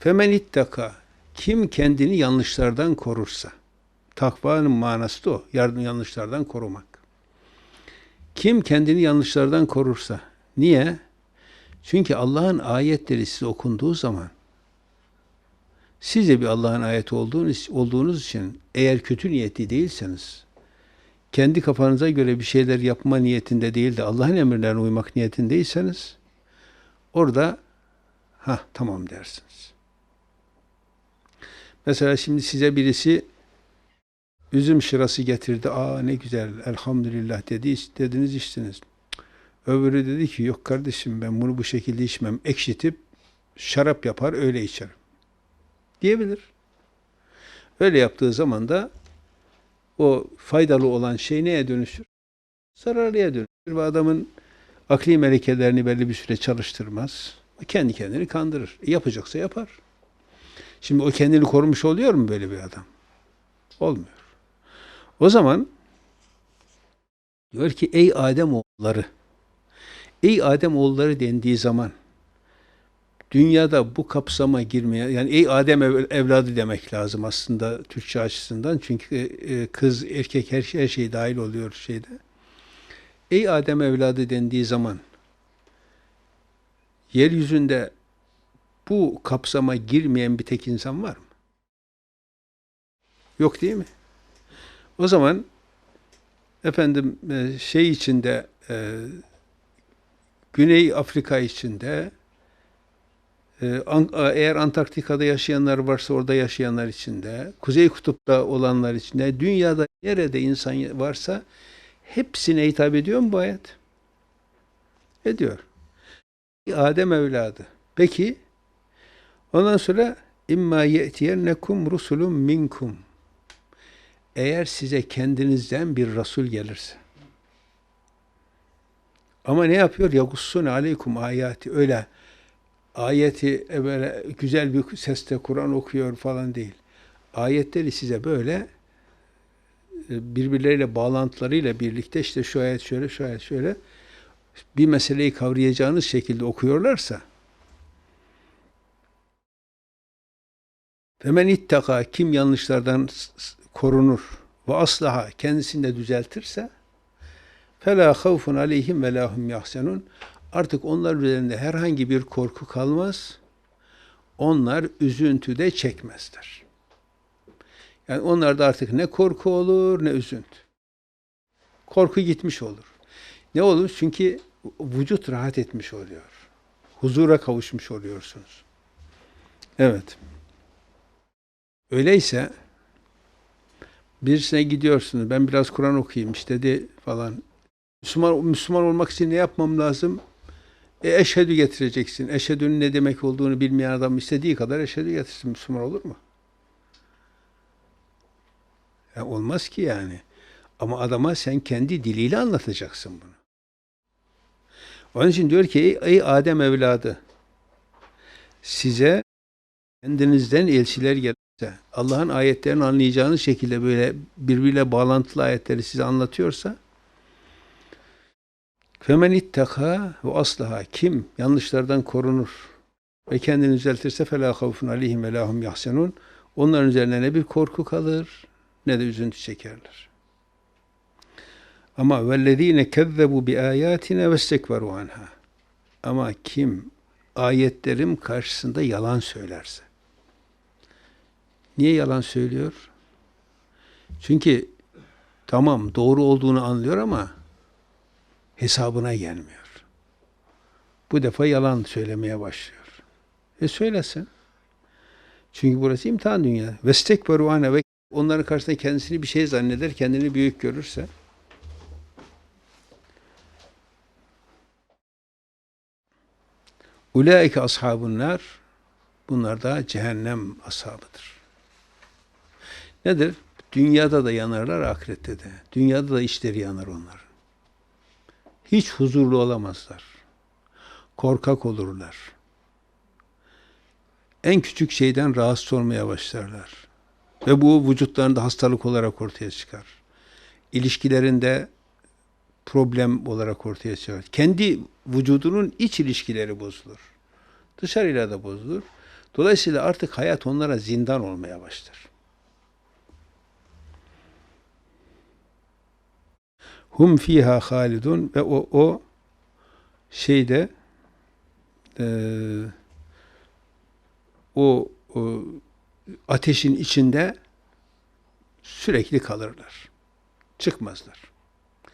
Femen ittaka kim kendini yanlışlardan korursa. Takvanın manası da o. Yardım yanlışlardan korumak. Kim kendini yanlışlardan korursa. Niye? Çünkü Allah'ın ayetleri size okunduğu zaman siz de bir Allah'ın ayeti olduğunuz, olduğunuz için eğer kötü niyetli değilseniz kendi kafanıza göre bir şeyler yapma niyetinde değil de Allah'ın emirlerine uymak niyetindeyseniz orada ha tamam dersiniz. Mesela şimdi size birisi üzüm şırası getirdi. Aa ne güzel elhamdülillah dedi, dediniz içtiniz. Öbürü dedi ki yok kardeşim ben bunu bu şekilde içmem. Ekşitip şarap yapar öyle içerim. Diyebilir. Öyle yaptığı zaman da o faydalı olan şey neye dönüşür? Zararlıya dönüşür. Ve adamın akli melekelerini belli bir süre çalıştırmaz. Kendi kendini kandırır. Yapacaksa yapar. Şimdi o kendini korumuş oluyor mu böyle bir adam? Olmuyor. O zaman diyor ki ey Adem oğulları ey Adem oğulları dendiği zaman dünyada bu kapsama girmeye yani ey Adem ev- evladı demek lazım aslında Türkçe açısından çünkü e, kız erkek her şey, her şey dahil oluyor şeyde. Ey Adem evladı dendiği zaman yeryüzünde bu kapsama girmeyen bir tek insan var mı? Yok değil mi? O zaman efendim e, şey içinde e, Güney Afrika içinde e, eğer Antarktika'da yaşayanlar varsa orada yaşayanlar içinde, Kuzey Kutup'ta olanlar içinde, dünyada nerede insan varsa hepsine hitap ediyor mu bu ayet? Ediyor. Adem evladı. Peki ondan sonra imma ye'tiyennekum rusulun minkum. Eğer size kendinizden bir Resul gelirse. Ama ne yapıyor? Yagussun aleykum ayati. Öyle ayeti böyle güzel bir sesle Kur'an okuyor falan değil. Ayetleri size böyle e, birbirleriyle bağlantılarıyla birlikte işte şu ayet şöyle, şu ayet şöyle bir meseleyi kavrayacağınız şekilde okuyorlarsa Femen ittaka kim yanlışlardan korunur ve aslaha kendisini de düzeltirse fela havfun aleyhim ve lahum yahsenun artık onlar üzerinde herhangi bir korku kalmaz. Onlar üzüntü de çekmezler. Yani onlarda artık ne korku olur ne üzüntü. Korku gitmiş olur. Ne olur? Çünkü vücut rahat etmiş oluyor. Huzura kavuşmuş oluyorsunuz. Evet. Öyleyse birisine gidiyorsunuz. Ben biraz Kur'an okuyayım işte dedi falan. Müslüman, Müslüman olmak için ne yapmam lazım? E, eşhedü getireceksin. Eşhedünün ne demek olduğunu bilmeyen adam istediği kadar eşhedü getirsin. Müslüman olur mu? Ya olmaz ki yani. Ama adama sen kendi diliyle anlatacaksın bunu. Onun için diyor ki ey, Adem evladı size kendinizden elçiler gelirse Allah'ın ayetlerini anlayacağınız şekilde böyle birbiriyle bağlantılı ayetleri size anlatıyorsa Femen ittaka ve aslaha kim yanlışlardan korunur ve kendini düzeltirse fela havfun aleyhim ve lahum yahsenun onların üzerine ne bir korku kalır ne de üzüntü çekerler. Ama vellezine kezzebu bi ayatina vestekberu anha. Ama kim ayetlerim karşısında yalan söylerse. Niye yalan söylüyor? Çünkü tamam doğru olduğunu anlıyor ama hesabına gelmiyor. Bu defa yalan söylemeye başlıyor. E söylesin. Çünkü burası imtihan dünya. Vestekberu anha ve onların karşısında kendisini bir şey zanneder, kendini büyük görürse Ulaike ashabun nar bunlar da cehennem ashabıdır. Nedir? Dünyada da yanarlar, ahirette de. Dünyada da işleri yanar onların. Hiç huzurlu olamazlar. Korkak olurlar. En küçük şeyden rahatsız olmaya başlarlar. Ve bu vücutlarında hastalık olarak ortaya çıkar. İlişkilerinde problem olarak ortaya çıkar. Kendi vücudunun iç ilişkileri bozulur. Dışarıyla da bozulur. Dolayısıyla artık hayat onlara zindan olmaya başlar. Hum fiha halidun ve o o şeyde eee o, o ateşin içinde sürekli kalırlar. Çıkmazlar.